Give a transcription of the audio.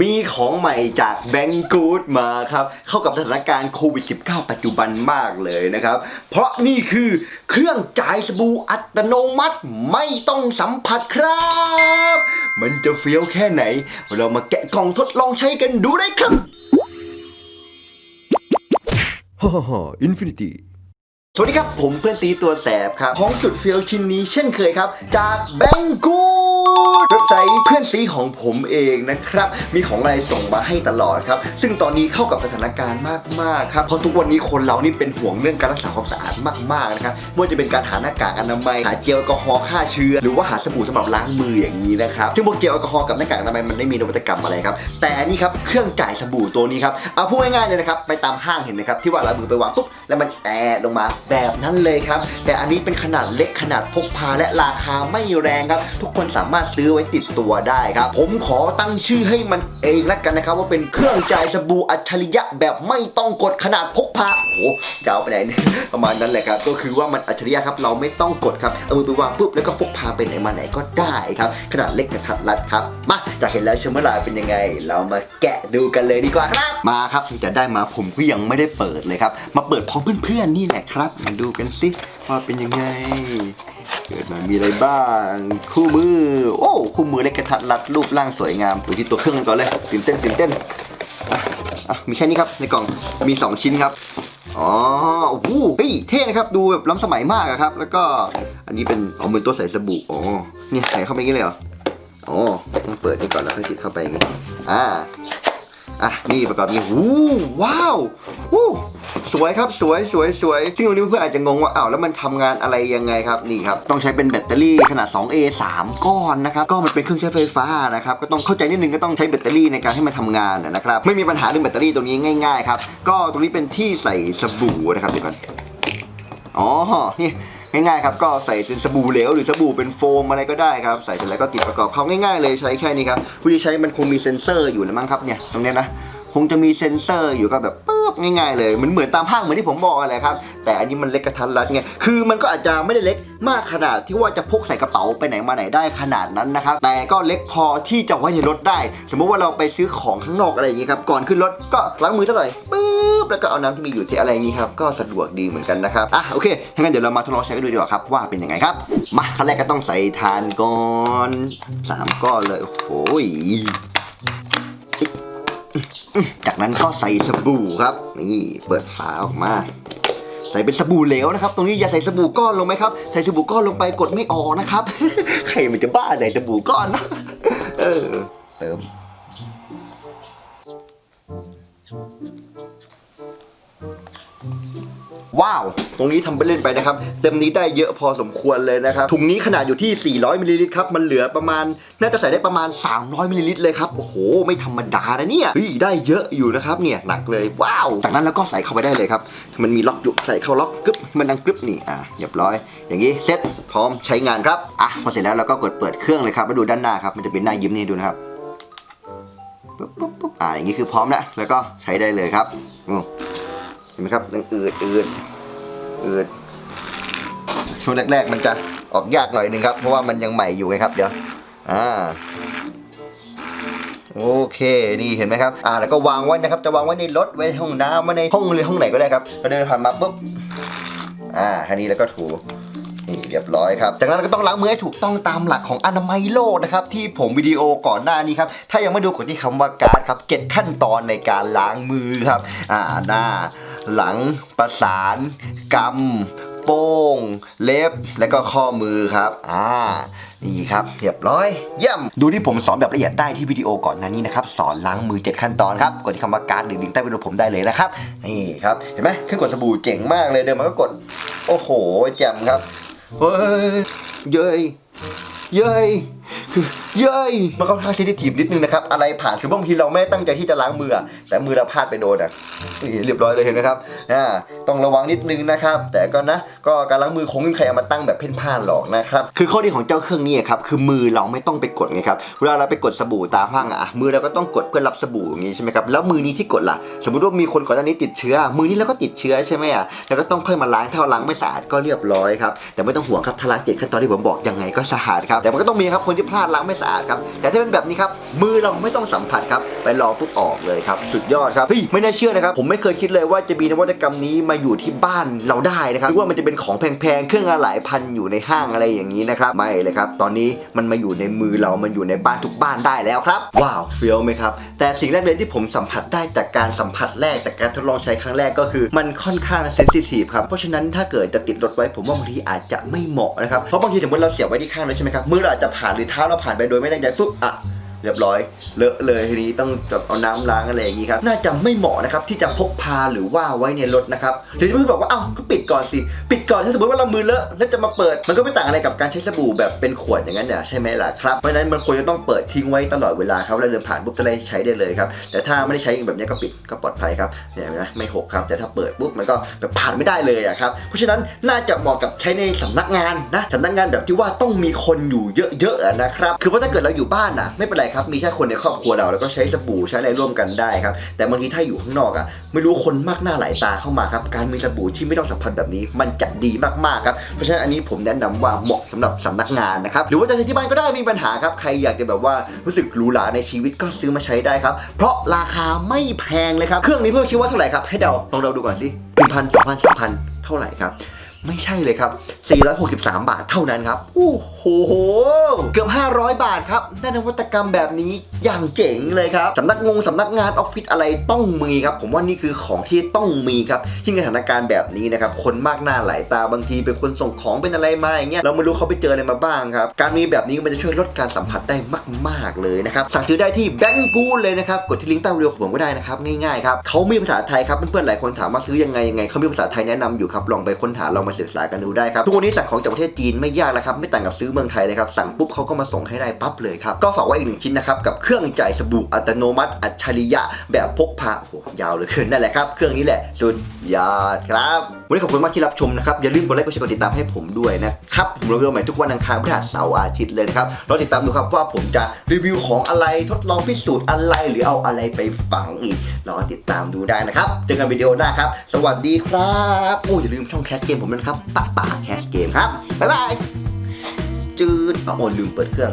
มีของใหม่จากแบงกูดมาครับ เข้ากับสถานการณ์โควิด -19 ปัจจุบันมากเลยนะครับ เพราะนี่คือเครื่องจ่ายสบู่อัตโนมัติไม่ต้องสัมผัสครับ มันจะเฟี้ยวแค่ไหน เรามาแกะกล่องทดลองใช้กันดูได้ครับฮ่าฮ่าอินฟินิตี้สวัสดีครับ ผมเพื่อนซีตัวแสบครับ ของสุดเฟี้ยวชิ้นนี้เช่นเคยครับ จากแบงกูด เว็บไซต์เพื่อนซีของผมเองนะครับ มีของอะไรส่งมาให้ตลอดครับ ซึ่งตอนนี้เข้ากับสถานการณ์มากๆครับ เพราะทุกวันนี้คนเรานี่เป็นห่วงเรื่องการรักษาความสะอาดมากๆนะครับไม่ว่าจะเป็นการหาหน้ากากอนามัย หาเจลแอลกอฮอล์ฆ่าเชื้อ หรือว่าหาสบู่สำหรับล้างมืออย่างนี้นะครับ ซึ่งพวกเจลแอลกอฮอล์กับหน้ากากอนามัยมันไม่มีนวัตกรรมอะไรครับ แต่นนี่ครับเครื่องจ่ายสบู่ตัวนี้ครับ เอาพูดง่ายๆเลยนะครับ ไปตามห้างเห็นไหมครับ ที่ว่าเรามือไปวางปุ๊บ แล้วมันแอดลงมาแบบนั้นเลยครับ แต่อันนี้เป็นขนาดเล็กขนาดพกพาและราคาไม่แรงครับ ทุกคนสามารถซื้อไว้ติดตัวได้ครับ ผมขอตั้งชื่อให้มันเองละกันนะครับ ว่าเป็นเครื่องจ่ายสบู่อัจฉริยะแบบไม่ต้องกดขนาดพกพาโอ้โหจะเอาไปไหนเนี่ยประมาณนั้นแหละครับ ก็คือว่ามันอัจฉริยะครับ เราไม่ต้องกดครับ เอามือไปวางปุ๊บแล้วก็พกพาไปไหนมาไหนก็ได้ครับ ขนาดเล็กกระทัดรัดครับ มาจากเห็นแล้วเชื่อมื่อไหร่เป็นยังไง เรามาแกะดูกันเลยดีกว่าครับ มาครับจะได้มาผมก็ยังไม่ได้เปิดเลยครับ มาเปิดพร้อมเพื่อนๆนี่แหละครับ มาดูกันสิว่าเป็นยังไง เกิดมามีอะไรบ้างคู่มือ โอ้คู่มือเล็กกระทัดรัดรูปร่างสวยงามดูที่ตัวเครื่องกันก่อนเลยตื่นเต้นตื่นเต้นอะอะมีแค่นี้ครับในกล่องมี 2 ชิ้นครับอ๋อโอ้โหเฮ้ยเท่นะครับดูแบบล้ำสมัยมากอะครับ แล้วก็อันนี้เป็นเอามือตัวใส่สบู่อ๋อเนี่ยใส่เข้าไปอย่างนี้เลยเหรออ๋อต้องเปิดนี่ก่อนแล้วค่อยติดเข้าไปอย่างนี้อ่า อะนี่ประกอบนี้หูว้าววู้สวยครับสวยสวยสวยซึ่งวันนี้เพื่อนอาจจะงงว่าอ้าวแล้วมันทำงานอะไรยังไงครับนี่ครับต้องใช้เป็นแบตเตอรี่ขนาด 2A 3 ก้อนนะครับก็มันเป็นเครื่องใช้ไฟฟ้านะครับก็ต้องเข้าใจนิดนึงก็ต้องใช้แบตเตอรี่ในการให้มันทำงานนะครับไม่มีปัญหาเรื่องแบตเตอรี่ตรงนี้ง่ายๆครับก็ตรงนี้เป็นที่ใส่สบู่นะครับเดี๋ยวก่อนอ๋อนี่ ง่ายๆครับก็ใส่เป็นสบู่เหลวหรือสบู่เป็นโฟมอะไรก็ได้ครับใส่เสร็จแล้วก็ติดประกอบเขาง่ายๆเลยใช้แค่นี้ครับผู้ที่ใช้มันคงมีเซ็นเซอร์อยู่นะมั้งครับเนี่ยตรงเนี้ยนะคงจะมีเซ็นเซอร์อยู่ก็แบบปึ๊บง่ายๆเลยเหมือนเหมือนตามห้างเหมือนที่ผมบอกอะไรครับแต่อันนี้มันเล็กกระทันรัดไงคือมันก็อาจจะไม่ได้เล็กมากขนาดที่ว่าจะพกใส่กระเป๋าไปไหนมาไหนได้ขนาดนั้นนะครับแต่ก็เล็กพอที่จะไว้ในรถได้ สมมติว่าเราไปซื้อของข้างนอกอะไรอย่างนี้ครับก่อนขึ้นรถก็ล้างมือสักหน่อยปึ๊บ แล้วก็เอาน้ำที่มีอยู่ที่อะไรอย่างนี้ครับก็สะดวกดีเหมือนกันนะครับอะโอเคถ้างั้นเดี๋ยวเรามาทดลองใช้กันดูดีกว่าครับว่าเป็นยังไงครับ มาขั้นแรกก็ต้องใส่ทานก่อนสามก้อนเลยโอ้โหจากนั้นก็ใส่สบู่ครับ นี่เปิดฝาออกมาใส่เป็นสบู่เหลวนะครับ ตรงนี้อย่าใส่สบู่ก้อนลงไหมครับ ใส่สบู่ก้อนลงไปกดไม่ออกนะครับ ใครมันจะบ้าใส่สบู่ก้อนนะ เออ เติม ว้าว ตรงนี้ทำไปเล่นไปนะครับ เต็มนี้ได้เยอะพอสมควรเลยนะครับ ถุงนี้ขนาดอยู่ที่ 400มิลลิลิตรครับ มันเหลือประมาณ น่าจะใส่ได้ประมาณ 300มิลลิลิตรเลยครับ โอ้โห ไม่ธรรมดานะเนี่ยเฮ้ยได้เยอะอยู่นะครับ เนี่ย หนักเลย ว้าว จากนั้นแล้วก็ใส่เข้าไปได้เลยครับ มันมีล็อกอยู่ใส่เข้าล็อกกึ๊บ มันดังกึ๊บนี่ อะเรียบร้อย อย่างนี้เสร็จพร้อมใช้งานครับ อะ พอเสร็จแล้วเราก็กดเปิดเครื่องเลยครับมาดูด้านหน้าครับ มันจะเป็นหน้ายิ้มนี่ดูนะครับปุ๊บปุ๊บปุ๊บอ่าอย่างนี้คือพร้อมแล้ว แล้วก็ใช้ได้เลยครับอ เห็นไหมครับยังอืดอืดอืดช่วงแรก ๆ มันจะออกยากหน่อยนึงครับ เพราะว่ามันยังใหม่อยู่ไงครับ เดี๋ยว อ่า โอเค นี่เห็นไหมครับ อ่า แล้วก็วางไว้นะครับ จะวางไว้ในรถ ไว้ห้องน้ำไว้ในห้องเรียนห้องไหนก็ได้ครับเราเดินผ่านมาปุ๊บ อ่าทีนี้แล้วก็ถูนี่เรียบร้อยครับ จากนั้นก็ต้องล้างมือให้ถูกต้องตามหลักของอนามัยโลกนะครับที่ผมวิดีโอก่อนหน้านี้ครับ ถ้ายังไม่ดูกดที่คำว่าการ์ดครับเจ็ดขั้นตอนในการล้างมือครับ อ่าหน้า หลังประสานกำโป้ง เล็บแล้วก็ข้อมือครับอ่านี่ครับเรียบร้อย เยี่ยม ดูที่ผมสอนแบบละเอียดได้ที่วิดีโอก่อนหน้านี้นะครับ สอนล้างมือ 7 ขั้นตอนครับกดที่คำว่าการ์ดหรือลิงก์ใต้วิดีโอผมได้เลยนะครับ นี่ครับ เห็นไหมเครื่องกดสบู่เจ๋งมากเลยเดินมันก็กด โอ้โหแจ่มครับเฮ้ยเย้ยเย้ย เย้ยมันก็ค่อนข้างเซนซิทีฟนิดนึงนะครับ อะไรผ่านคือบางทีเราไม่ได้ตั้งใจที่จะล้างมือ แต่มือเราพลาดไปโดนอะเรียบร้อยเลยเห็นไหมครับอ่าต้องระวังนิดนึงนะครับ แต่ก็นะ ก็การล้างมือคงไม่มีใครเอามาตั้งแบบเพ่นพ่านหรอกนะครับ คือข้อดีของเจ้าเครื่องนี้ครับ คือมือเราไม่ต้องไปกดไงครับ เวลาเราไปกดสบู่ตามห้างอะ มือเราก็ต้องกดเพื่อรับสบู่อย่างนี้ใช่ไหมครับ แล้วมือนี้ที่กดล่ะ สมมติว่ามีคนก่อนหน้านี้ติดเชื้อ มือนี้เราก็ติดเชื้อใช่ไหมอะแล้วก็ต้องค่อยมาล้างถ้าเราล้างไม่สะอาดก็เรียบร้อยครับ แต่ไม่ต้องห่วงครับถ้าล้างเจ็ดขั้นตอนที่ผมบอกยังไงก็สะอาดครับแต่มันก็ต้องมีครับคนที่ที่พลาดล้างไม่สะอาดครับแต่ถ้าเป็นแบบนี้ครับมือเราไม่ต้องสัมผัสครับไปลองปุ๊บออกเลยครับสุดยอดครับเฮ้ยไม่น่าเชื่อนะครับผมไม่เคยคิดเลยว่าจะมีนวัตกรรมนี้มาอยู่ที่บ้านเราได้นะครับนึกว่ามันจะเป็นของแพงๆเครื่องละหลายพันอยู่ในห้างอะไรอย่างนี้นะครับไม่เลยครับตอนนี้มันมาอยู่ในมือเรามันอยู่ในบ้านทุกบ้านได้แล้วครับ ว้าวเฟี้ยวไหมครับแต่สิ่งแรกเลยที่ผมสัมผัสได้จากการสัมผัสแรกจากการทดลองใช้ครั้งแรกก็คือ มันค่อนข้างเซนซิทีฟครับเพราะฉะนั้นถ้าเกิดจะติดรถไว้ผมว่าบางทีอาจจะไม่เหมาะนะครับเพราะบางทีสมมติเราเสียบไว้ที่ข้างเลยใช่ไหมครับมือเราอาจจะผ่านหรือเท้าเราผ่านไปโดยไม่ตั้งใจปุ๊บอะ เรียบร้อย เลอะเลยทีนี้ต้องแบบเอาน้ำล้างอะไรอย่างนี้ครับ น่าจะไม่เหมาะนะครับที่จะพกพาหรือว่าไว้ในรถนะครับหรือที่บอกว่าเอ้าก็ปิดก่อนสิ ปิดก่อนถ้าสมมติว่าเรามือเลอะแล้วจะมาเปิด มันก็ไม่ต่างอะไรกับการใช้สบู่แบบเป็นขวดอย่างนั้นเนี่ยใช่ไหมล่ะครับ เพราะฉะนั้นมันควรจะต้องเปิดทิ้งไว้ตลอดเวลาครับแล้วเดินผ่านปุ๊บจะได้ใช้ได้เลยครับ แต่ถ้าไม่ได้ใช้แบบนี้ก็ปิดก็ปลอดภัยครับเนี่ยนไหมไม่หกครับ แต่ถ้าเปิดปุ๊บมันก็แบบผ่านไม่ได้เลยอะครับ เพราะฉะนั้นน่าจะเหมาะกับใช้ในสำนักงานนะสำนักงานแบบที่ว่าต้องมีคนอยู่เยอะๆนะครับ คือว่าถ้าเกิดเราอยู่บ้านนะไม่เป็นไรครับมีแค่คนในครอบครัวเราแล้วก็ใช้สบู่ใช้อะไรร่วมกันได้ครับแต่บางทีถ้าอยู่ข้างนอกอะไม่รู้คนมากหน้าหลายตาเข้ามาครับการมีสบู่ที่ไม่ต้องสัมผัสแบบนี้ มันจะดีมากๆครับเพราะฉะนั้นอันนี้ผมแนะนำว่าเหมาะสำหรับสำนักงานนะครับหรือว่าจะใช้ที่บ้านก็ได้ม่มีปัญหาครับใครอยากจะแบบว่ารู้สึกหรูหราในชีวิตก็ซื้อมาใช้ได้ครับเพราะราคาไม่แพงเลยครับเครื่องนี้เพิ่มคิดว่าเท่าไหร่ครับให้เดาลองเดาดูก่อนสิหนึ่งพันสองพันสามพันเท่าไหร่ครับ ไม่ใช่เลยครับ 463 บาทเท่านั้นครับ โอ้โห เกือบ 500 บาทครับได้นวัตกรรมแบบนี้อย่างเจ๋งเลยครับสำนักงงสำนักงานออฟฟิศอะไรต้องมีครับ ผมว่านี่คือของที่ต้องมีครับที่ในสถานการณ์แบบนี้นะครับ คนมากหน้าหลายตาบางทีเป็นคนส่งของเป็นอะไรมาอย่างเงี้ยเราไม่รู้เขาไปเจออะไรมาบ้างครับ การมีแบบนี้มันจะช่วยลดการสัมผัสได้มาก ๆ เลยนะครับ สั่งซื้อได้ที่แบงกูเลยนะครับ กดที่ลิงก์ใต้วิดีโอของผมก็ได้นะครับ ง่ายๆครับเขามีภาษาไทยครับเพื่อนๆหลายคนถามว่าซื้อยังไงยังไงเขามีภาษาไทยแนะนำอยู่ครับลองไปค้นหาลองมาศึกษากันดูได้ครับทุกวันนี้สั่งของจากประเทศจีนไม่ยากแล้วครับไม่ต่างกับซื้อเมืองไทยเลยครับสั่งปุ๊บเขาก็มาส่งให้ได้ปั๊บเลยครับก็ฝากไว้อีกหนึ่งชิ้นนะครับกับเครื่องจ่ายสบู่อัตโนมัติ อัจฉริยะ แบบพกพาโอ้โหยาวเหลยเกินนั่นแหละครับ เครื่องนี้แหละสุดยอดครับ วันนี้ขอบคุณมากที่รับชมนะครับ อย่าลืมกดไลค์กดแชร์กดติดตามให้ผมด้วยนะครับ ผมลงวิดีโอใหม่ทุกวันอังคารพฤหัสเสาร์อาทิตย์เลยนะครับรอติดตามดูครับว่าผมจะรีวิวของอะไรทดลองพิสูจน์อะไรหรือเอาอะไรไปฝังอีกรอติดตามดูได้นะครับเจอกันวิดีโอหน้าครับ สวัสดีครับโอ้อย่าลืมช่องแคสเกมผมนะครับป้าป้าแคสเกมครับบ๊ายบายจืดอ๋อลืมเปิดเครื่อง